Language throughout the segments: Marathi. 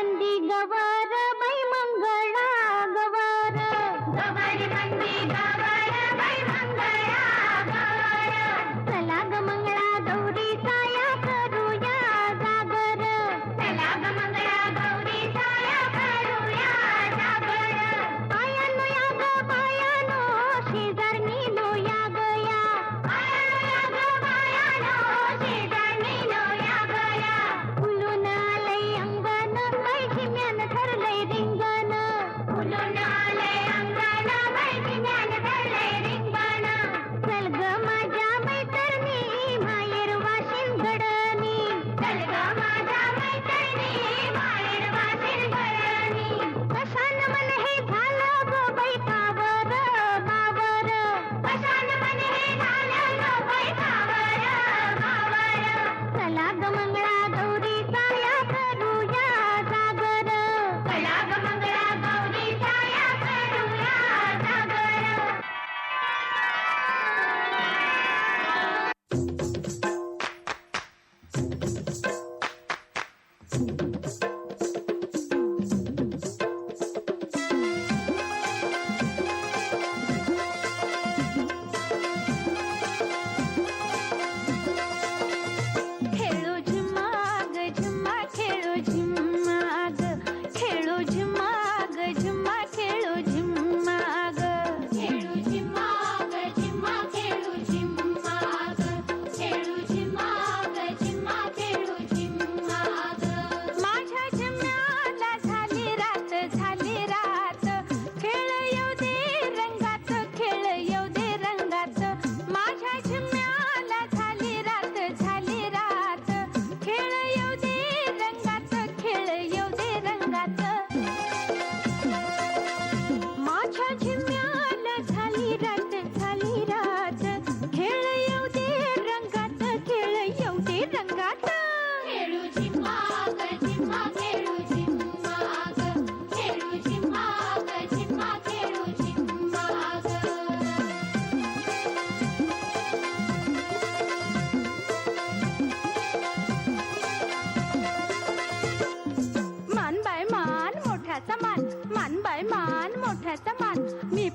मंदी गवार बाई मंगळा गवार. गवारी मंदी गवार.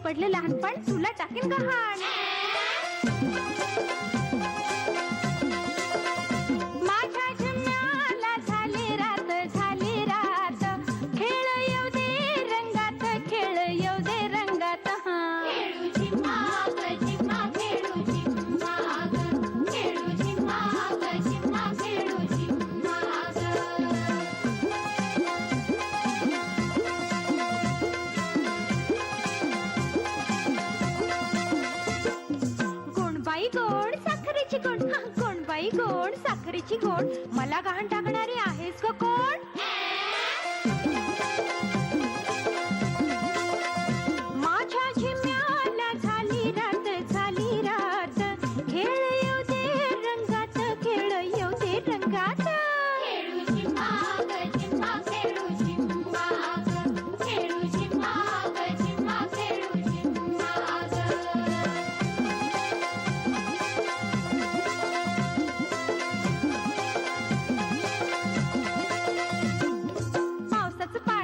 पडले लहानपण तुला टाकेन गहाण साखरेची कोण कोण बाई कोण साखरेची कोण मला गहाण टाकणारी आहेस ग कोण? माझ्या झिम्याला झाली झाली रंगात येऊ रंगात.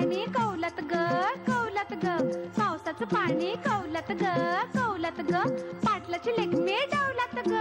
पाणी कौलत ग कौलत ग. पावसाचं पाणी कौलत ग कौलत ग. पाटलाची लेखमे डावलात ग.